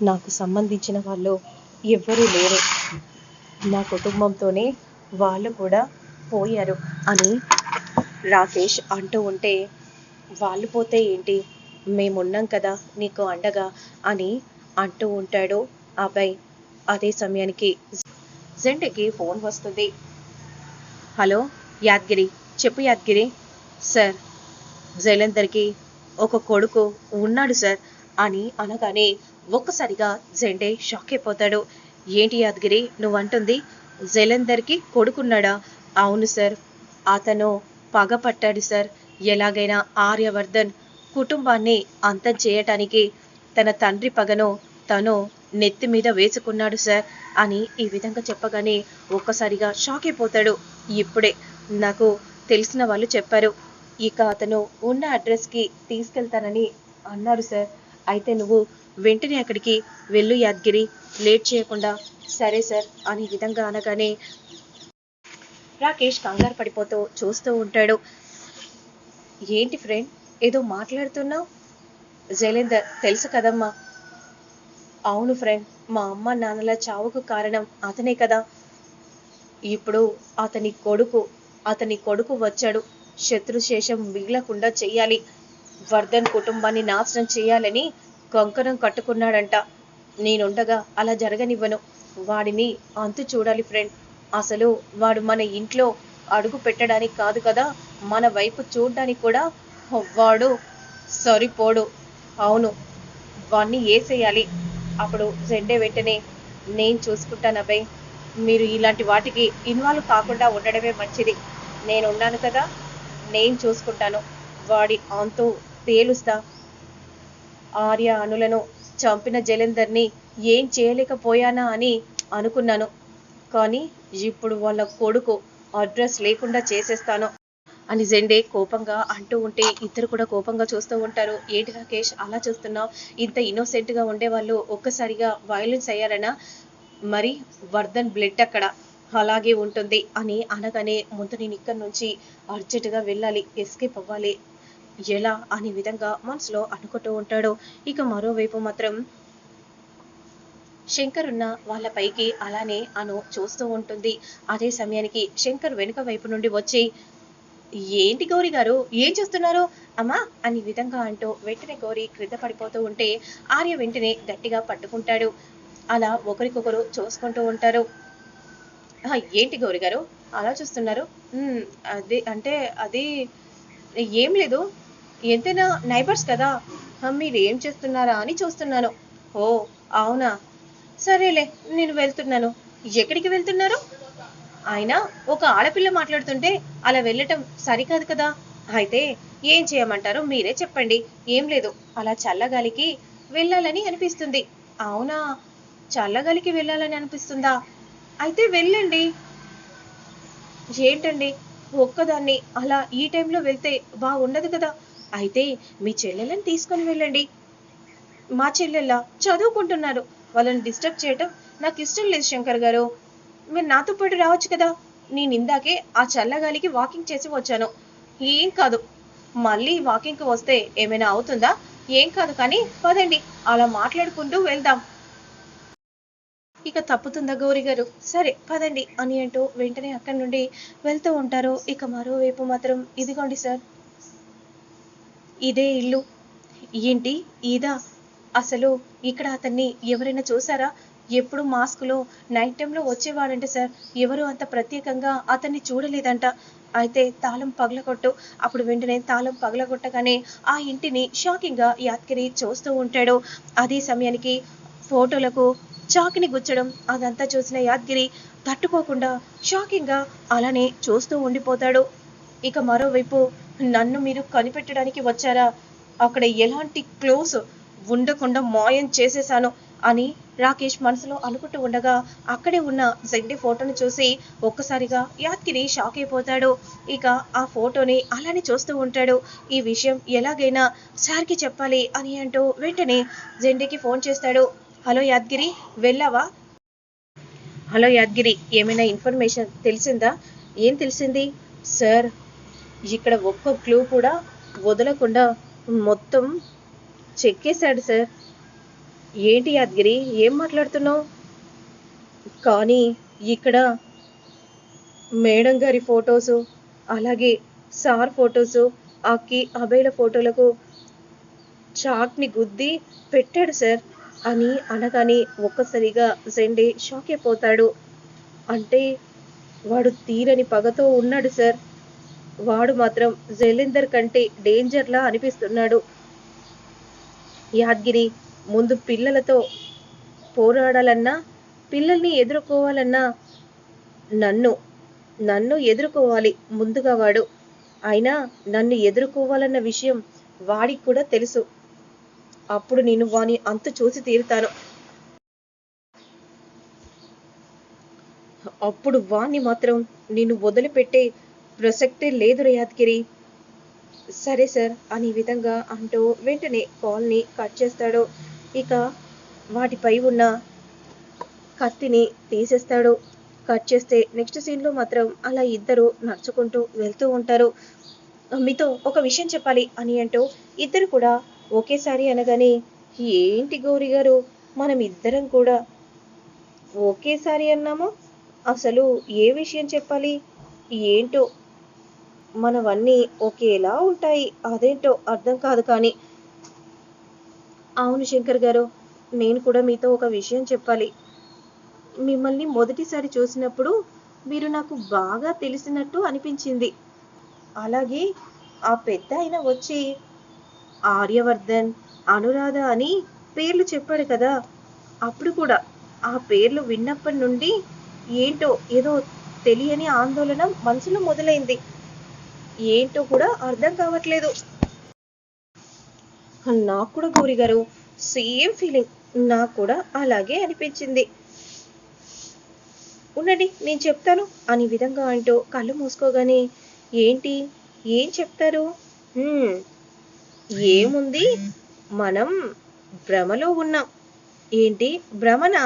నాకు సంబంధించిన వాళ్ళు ఎవ్వరూ లేరు. నా కుటుంబంతోనే వాళ్ళు కూడా పోయారు అని రాకేష్ అంటూ ఉంటే వాళ్ళు పోతే ఏంటి? మేమున్నాం కదా నీకు అండగా అని అంటూ ఉంటాడు అబ్బాయి అదే సమయానికి జెండకి ఫోన్ వస్తుంది. హలో యాద్గిరి చెప్పు యాద్గిరి. సార్ జైలందర్కి ఒక కొడుకు ఉన్నాడు సార్ అని అనగానే ఒక్కసారిగా జెండే షాక్ అయిపోతాడు. ఏంటి యాదగిరి నువ్వంటుంది జలంధర్కి కొడుకున్నాడా? అవును సార్. అతను పగ పట్టాడు సార్. ఎలాగైనా ఆర్యవర్ధన్ కుటుంబాన్ని అంతం చేయటానికి తన తండ్రి పగను తను నెత్తి మీద వేసుకున్నాడు సార్ అని ఈ విధంగా చెప్పగానే ఒక్కసారిగా షాక్ అయిపోతాడు. ఇప్పుడే నాకు తెలిసిన వాళ్ళు చెప్పారు. ఇక అతను ఉన్న అడ్రస్కి తీసుకెళ్తానని అన్నారు సార్. అయితే నువ్వు వెంటనే అక్కడికి వెళ్ళు యాద్గిరి. లేట్ చేయకుండా సరే సార్ అనే విధంగా అనగానే రాకేష్ కంగారు పడిపోతూ చూస్తూ ఉంటాడు. ఏంటి ఫ్రెండ్ ఏదో మాట్లాడుతున్నావు? జైలేందర్ తెలుసు కదమ్మా. అవును ఫ్రెండ్ మా అమ్మ నాన్నల చావుకు కారణం అతనే కదా. ఇప్పుడు అతని కొడుకు అతని కొడుకు వచ్చాడు. శత్రుశేషం మిగలకుండా చెయ్యాలి. వర్ధన్ కుటుంబాన్ని నాశనం చేయాలని కంకణం కట్టుకున్నాడంట. నేనుండగా అలా జరగనివ్వను. వాడిని అంతు చూడాలి ఫ్రెండ్. అసలు వాడు మన ఇంట్లో అడుగు పెట్టడానికి కాదు కదా మన వైపు చూడడానికి కూడా వాడు సరిపోడు. అవును వాణ్ణి వేసేయాలి అప్పుడు జెండే వెంటనే నేను చూసుకుంటాను అబ్బాయి మీరు ఇలాంటి వాటికి ఇన్వాల్వ్ కాకుండా ఉండడమే మంచిది. నేను ఉన్నాను కదా నేను చూసుకుంటాను. వాడి అంతు తేలుస్తా. ఆర్య అనులను చంపిన జలంధర్ని ఏం చేయలేకపోయానా అని అనుకున్నాను. కానీ ఇప్పుడు వాళ్ళ కొడుకు అడ్రస్ లేకుండా చేసేస్తాను అని జెండే కోపంగా అంటూ ఉంటే ఇద్దరు కూడా కోపంగా చూస్తూ ఉంటారు. ఏంటి రాకేష్ అలా చూస్తున్నావు? ఇంత ఇన్నోసెంట్గా ఉండేవాళ్ళు ఒక్కసారిగా వైలెన్స్ అయ్యారనా? మరి వర్ధన్ బ్లడ్ అక్కడ అలాగే ఉంటుంది అని అనగానే ముందు నేను ఇక్కడి నుంచి అర్జెంటుగా వెళ్ళాలి ఎస్కేప్ అవ్వాలి ఎలా అనే విధంగా మనసులో అనుకుంటూ ఉంటాడు. ఇక మరోవైపు మాత్రం శంకర్ ఉన్న వాళ్ళ పైకి అలానే అను చూస్తూ ఉంటుంది. అదే సమయానికి శంకర్ వెనుక వైపు నుండి వచ్చి ఏంటి గౌరీ గారు? ఏం చేస్తున్నారు? అమ్మా! అని విధంగా అంటూ వెంటనే గౌరీ క్రింద పడిపోతూ ఉంటే ఆర్య వెంటనే గట్టిగా పట్టుకుంటాడు. అలా ఒకరికొకరు చూసుకుంటూ ఉంటారు. "ఆ, ఏంటి గౌరీ గారు? అలా చూస్తున్నారు? అదే అది అంటే అది ఏం లేదు. ఎంతైనా నైబర్స్ కదా? మీరు ఏం చేస్తున్నారా? అని చూస్తున్నాను. ఓ అవునా? సరేలే నేను వెళ్తున్నాను. ఎక్కడికి వెళ్తున్నారు? ఆయన ఒక ఆడపిల్ల మాట్లాడుతుంటే అలా వెళ్ళటం సరికాదు కదా. అయితే ఏం చేయమంటారో మీరే చెప్పండి. ఏం లేదు అలా చల్లగాలికి వెళ్ళాలని అనిపిస్తుంది. అవునా? చల్లగాలికి వెళ్ళాలని అనిపిస్తుందా? అయితే వెళ్ళండి. ఏంటండి? ఒక్కదాన్ని అలా ఈ టైంలో వెళ్తే బాగుండదు కదా. అయితే మీ చెల్లెలను తీసుకొని వెళ్ళండి. మా చెల్లెళ్ళ చదువుకుంటున్నారు. వాళ్ళని డిస్టర్బ్ చేయటం నాకు ఇష్టం లేదు శంకర్ గారు. మీరు నాతో పాటు రావచ్చు కదా? నేను ఇందాకే ఆ చల్లగాలికి వాకింగ్ చేసి వచ్చాను. ఏం కాదు. మళ్ళీ వాకింగ్కి వస్తే ఏమైనా అవుతుందా? ఏం కాదు కానీ పదండి అలా మాట్లాడుకుంటూ వెళ్దాం. ఇక తప్పుతుందా గౌరీ గారు? సరే పదండి. అని అంటూ వెంటనే అక్కడి నుండి వెళ్తూ ఉంటారు. ఇక మరోవైపు మాత్రం ఇదిగోండి సార్. ఇదే ఇల్లు. ఏంటి? ఇదా? అసలు ఇక్కడ అతన్ని ఎవరైనా చూసారా ఎప్పుడు మాస్క్లో నైట్ టైంలో వచ్చేవాడంట సార్. ఎవరు అంత ప్రత్యేకంగా అతన్ని చూడలేదంట. అయితే తాళం పగలగొట్టు. అప్పుడు వెంటనే తాళం పగలగొట్టగానే ఆ ఇంటిని షాకింగ్గా యాత్కిరి చూస్తూ ఉంటాడు. అదే సమయానికి ఫోటోలకు చాకిని గుచ్చడం అదంతా చూసిన యాద్గిరి తట్టుకోకుండా షాకింగ్గా అలానే చూస్తూ ఉండిపోతాడు. ఇక మరోవైపు నన్ను మీరు కనిపెట్టడానికి వచ్చారా? అక్కడ ఎలాంటి క్లోజ్ ఉండకుండా మాయం చేసేశాను అని రాకేష్ మనసులో అనుకుంటూ ఉండగా అక్కడే ఉన్న జెండి ఫోటోని చూసి ఒక్కసారిగా యాత్కిని షాక్ అయిపోతాడు. ఇక ఆ ఫోటోని అలానే చూస్తూ ఉంటాడు. ఈ విషయం ఎలాగైనా సార్కి చెప్పాలి అని అంటూ వెంటనే జెండికి ఫోన్ చేస్తాడు. హలో యాద్గిరి వెళ్ళావా? హలో యాద్గిరి ఏమైనా ఇన్ఫర్మేషన్ తెలిసిందా? ఏం తెలిసింది? సార్ ఇక్కడ ఒక్క క్లూ కూడా వదలకుండా మొత్తం చెక్కేశాడు సార్ ఏంటి యాదగిరి? ఏం మాట్లాడుతున్నావు? కానీ ఇక్కడ మేడం గారి ఫొటోసు అలాగే సార్ ఫొటోసు అక్కి అభయల ఫోటోలకు చాక్ని గుద్ది పెట్టాడు సార్ అని అనగానే ఒక్కసారిగా జెండే షాక్ అయిపోతాడు. అంటే వాడు తీరని పగతో ఉన్నాడు సార్ వాడు మాత్రం జైలేందర్ కంటే డేంజర్లా అనిపిస్తున్నాడు. యాద్గిరి ముందు పిల్లలతో పోరాడాలన్నా పిల్లల్ని ఎదుర్కోవాలన్నా నన్ను నన్ను ఎదుర్కోవాలి ముందుగా వాడు. అయినా నన్ను ఎదుర్కోవాలన్న విషయం వాడికి కూడా తెలుసు. అప్పుడు నేను వాని అంత చూసి తీరుతాను. అప్పుడు వాణ్ణి మాత్రం నేను వదిలిపెట్టే ప్రసక్తే లేదు యాదగిరి సరే సార్ అని విధంగా అంటూ వెంటనే కాల్ని కట్ చేస్తాడు. ఇక వాటిపై ఉన్న కత్తిని తీసేస్తాడు. కట్ చేస్తే నెక్స్ట్ సీన్లో మాత్రం అలా ఇద్దరు నడుచుకుంటూ వెళ్తూ ఉంటారు. మీతో ఒక విషయం చెప్పాలి అని అంటూ ఇద్దరు కూడా ఒకేసారి అనగానే ఏంటి గౌరీ గారు? మనం ఇద్దరం కూడా ఒకేసారి అన్నాము? అసలు ఏ విషయం చెప్పాలి? ఏంటో మనవన్నీ ఒకేలా ఉంటాయి. అదేంటో అర్థం కాదు కానీ. అవును శంకర్ గారు నేను కూడా మీతో ఒక విషయం చెప్పాలి. మిమ్మల్ని మొదటిసారి చూసినప్పుడు మీరు నాకు బాగా తెలిసినట్టు అనిపించింది. అలాగే ఆ పెద్ద ఆయన వచ్చి ఆర్యవర్ధన్ అనురాధ అని పేర్లు చెప్పాడు కదా. అప్పుడు కూడా ఆ పేర్లు విన్నప్పటి నుండి ఏంటో ఏదో తెలియని ఆందోళన మనసులో మొదలైంది. ఏంటో కూడా అర్థం కావట్లేదు. నాకు కూడా గౌరి గారు సేమ్ ఫీలింగ్ నాకు కూడా అలాగే అనిపించింది. ఉండండి నేను చెప్తాను అని విధంగా అంటూ కళ్ళు మూసుకోగానే ఏంటి? ఏం చెప్తారు? ఏముంది? మనం భ్రమలో ఉన్నాం. ఏంటి? భ్రమన?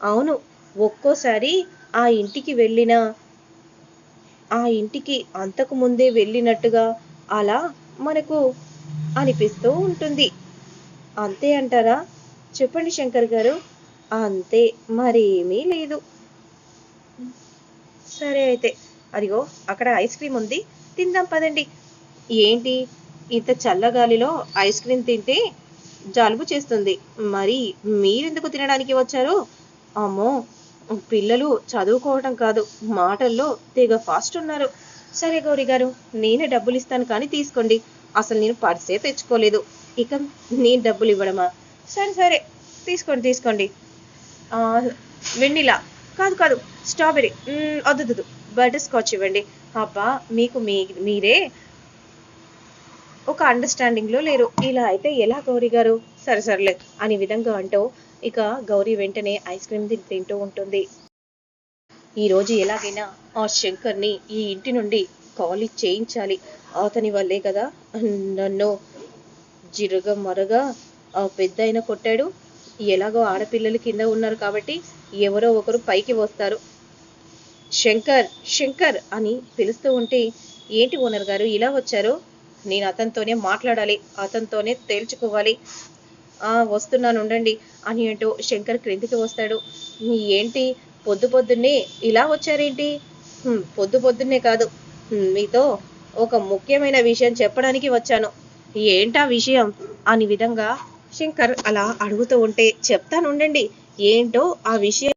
అవును ఒక్కోసారి ఆ ఇంటికి వెళ్ళినా ఆ ఇంటికి అంతకు ముందే వెళ్ళినట్టుగా అలా మనకు అనిపిస్తూ ఉంటుంది. అంతే అంటారా? చెప్పండి శంకర్ గారు. అంతే మరేమీ లేదు. సరే అయితే అదిగో అక్కడ ఐస్ క్రీమ్ ఉంది. తిందాం పదండి. ఏంటి? ఇంత చల్లగాలిలో ఐస్ క్రీమ్ తింటే జలుబు చేస్తుంది. మరి మీరెందుకు తినడానికి వచ్చారు? అమ్మో పిల్లలు చదువుకోవటం కాదు మాటల్లో తెగ ఫాస్ట్ ఉన్నారు. సరే గౌరీ గారు నేనే డబ్బులు ఇస్తాను కానీ తీసుకోండి. అసలు నేను పర్సే తెచ్చుకోలేదు. ఇక నేను డబ్బులు ఇవ్వడమా? సరే సరే తీసుకోండి తీసుకోండి. వెన్నీలా. కాదు కాదు స్ట్రాబెరీ వద్దు బటర్ స్కాచ్ ఇవ్వండి. అబ్బా మీకు మీ మీరే ఒక అండర్స్టాండింగ్లో లేరు. ఇలా అయితే ఎలా గౌరీ గారు? సరే సర్లే అనే విధంగా అంటూ ఇక గౌరీ వెంటనే ఐస్ క్రీమ్ తింటూ ఉంటుంది. ఈ రోజు ఎలాగైనా ఆ శంకర్ని ఈ ఇంటి నుండి ఖాళీ చేయించాలి. అతని వల్లే కదా నన్ను జిరుగ మరగా ఆ పెద్ద ఆయన కొట్టాడు. ఎలాగో ఆడపిల్లలు కింద ఉన్నారు కాబట్టి ఎవరో ఒకరు పైకి వస్తారు. శంకర్ శంకర్ అని పిలుస్తూ ఉంటే ఏంటి ఓనర్ గారు ఇలా వచ్చారు? నేను అతనితోనే మాట్లాడాలి అతనితోనే తేల్చుకోవాలి. వస్తున్నాను ఉండండి అని అంటూ శంకర్ క్రిందికి వస్తాడు. ఏంటి? పొద్దు పొద్దున్నే ఇలా వచ్చారేంటి? పొద్దు పొద్దున్నే కాదు. మీతో ఒక ముఖ్యమైన విషయం చెప్పడానికి వచ్చాను. ఏంటా విషయం? అని విధంగా శంకర్ అలా అడుగుతూ ఉంటే చెప్తాను ఉండండి. ఏంటో ఆ విషయం